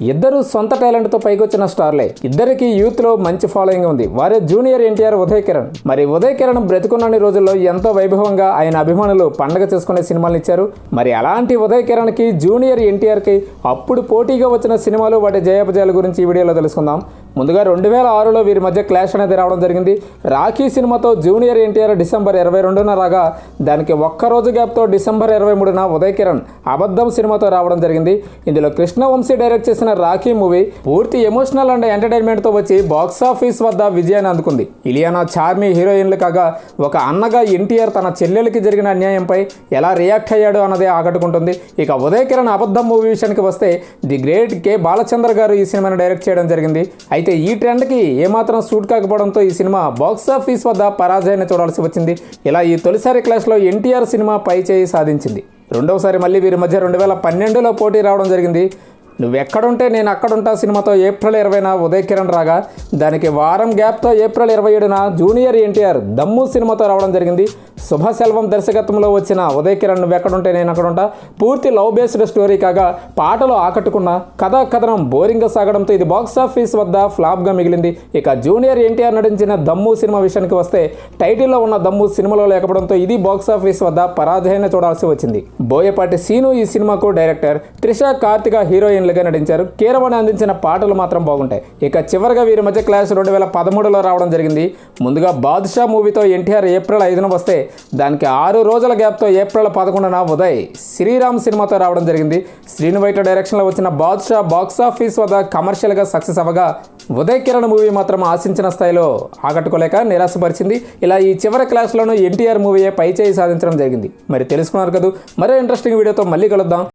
ఇద్దరు సొంత టాలెంట్తో పైకొచ్చిన స్టార్లే. ఇద్దరికి యూత్లో మంచి ఫాలోయింగ్ ఉంది. వారే జూనియర్ ఎన్టీఆర్ ఉదయ్ కిరణ్. మరి ఉదయ్ కిరణ్ బ్రతికున్నన్ని రోజుల్లో ఎంతో వైభవంగా ఆయన అభిమానులు పండగ చేసుకునే సినిమాలు ఇచ్చారు. మరి అలాంటి ఉదయ్ కిరణ్కి జూనియర్ ఎన్టీఆర్కి అప్పుడు పోటీగా వచ్చిన సినిమాలు వాటి జయాపజయాల గురించి ఈ వీడియోలో తెలుసుకుందాం. ముందుగా రెండు వేల ఆరులో వీరి మధ్య క్లాష్ అనేది రావడం జరిగింది. రాఖీ సినిమాతో జూనియర్ ఎన్టీఆర్ డిసెంబర్ ఇరవై రెండున రాగా దానికి ఒక్క రోజు గ్యాప్తో డిసెంబర్ ఇరవై మూడున ఉదయ్ కిరణ్ అబద్ధం సినిమాతో రావడం జరిగింది. ఇందులో కృష్ణవంశీ డైరెక్ట్ చేసిన రాఖీ మూవీ పూర్తి ఎమోషనల్ అండ్ ఎంటర్టైన్మెంట్తో వచ్చి బాక్స్ ఆఫీస్ వద్ద విజయాన్ని అందుకుంది. ఇలియానా చార్మీ హీరోయిన్లు కాగా ఒక అన్నగా ఎన్టీఆర్ తన చెల్లెలకి జరిగిన అన్యాయంపై ఎలా రియాక్ట్ అయ్యాడు అన్నదే ఆకట్టుకుంటుంది. ఇక ఉదయ్ కిరణ్ అబద్ధం మూవీ విషయానికి వస్తే ది గ్రేట్ కె. బాలచంద్ర గారు ఈ సినిమాను డైరెక్ట్ చేయడం జరిగింది. అయితే ఈ ట్రెండ్కి ఏమాత్రం సూట్ కాకపోవడంతో ఈ సినిమా బాక్స్ ఆఫీస్ వద్ద పరాజయాన్ని చూడాల్సి వచ్చింది. ఇలా ఈ తొలిసారి క్లాష్లో ఎన్టీఆర్ సినిమా పై చేయి సాధించింది. రెండవసారి మళ్ళీ వీరి మధ్య రెండు వేల పన్నెండులో పోటీ రావడం జరిగింది. నువ్వెక్కడుంటే నేను అక్కడుంటా సినిమాతో ఏప్రిల్ ఇరవైన ఉదయ్ కిరణ్ రాగా దానికి వారం గ్యాప్తో ఏప్రిల్ ఇరవై ఏడున జూనియర్ ఎన్టీఆర్ దమ్ము సినిమాతో రావడం జరిగింది. శుభశెల్వం దర్శకత్వంలో వచ్చిన ఉదయ్ కిరణ్ నువ్వెక్కడుంటే నేను అక్కడుంటా పూర్తి లవ్ బేస్డ్ స్టోరీ కాగా పాటలు ఆకట్టుకున్న కథా కథనం బోరింగ్గా సాగడంతో ఇది బాక్స్ ఆఫీస్ వద్ద ఫ్లాప్గా మిగిలింది. ఇక జూనియర్ ఎన్టీఆర్ నటించిన దమ్ము సినిమా విషయానికి వస్తే టైటిల్లో ఉన్న దమ్ము సినిమాలో లేకపోవడంతో ఇది బాక్స్ ఆఫీస్ వద్ద పరాజయాన్ని చూడాల్సి వచ్చింది. బోయపాటి సీను ఈ సినిమాకు డైరెక్టర్. త్రిష కార్తిక హీరోయిన్ హీరోయిన్లుగా నటించారు. కీరవాణి అందించిన పాటలు మాత్రం బాగుంటాయి. ఇక చివరిగా వీరి మధ్య క్లాష్ రెండు వేల పదమూడులో రావడం జరిగింది. ముందుగా బాద్షా మూవీతో ఎన్టీఆర్ ఏప్రిల్ ఐదున వస్తే దానికి ఆరు రోజుల గ్యాప్తో ఏప్రిల్ పదకొండున ఉదయ్ శ్రీరామ్ సినిమాతో రావడం జరిగింది. శ్రీను వైట డైరెక్షన్లో వచ్చిన బాద్షా బాక్స్ ఆఫీస్ వద్ద కమర్షియల్గా సక్సెస్ అవ్వగా ఉదయ్ కిరణ్ మూవీ మాత్రం ఆశించిన స్థాయిలో ఆకట్టుకోలేక నిరాశపరిచింది. ఇలా ఈ చివరి క్లాస్లోనూ ఎన్టీఆర్ మూవీయే పై చేయి సాధించడం జరిగింది. మరి తెలుసుకున్నారు కదా? మరో ఇంట్రెస్టింగ్ వీడియోతో మళ్ళీ కలుద్దాం.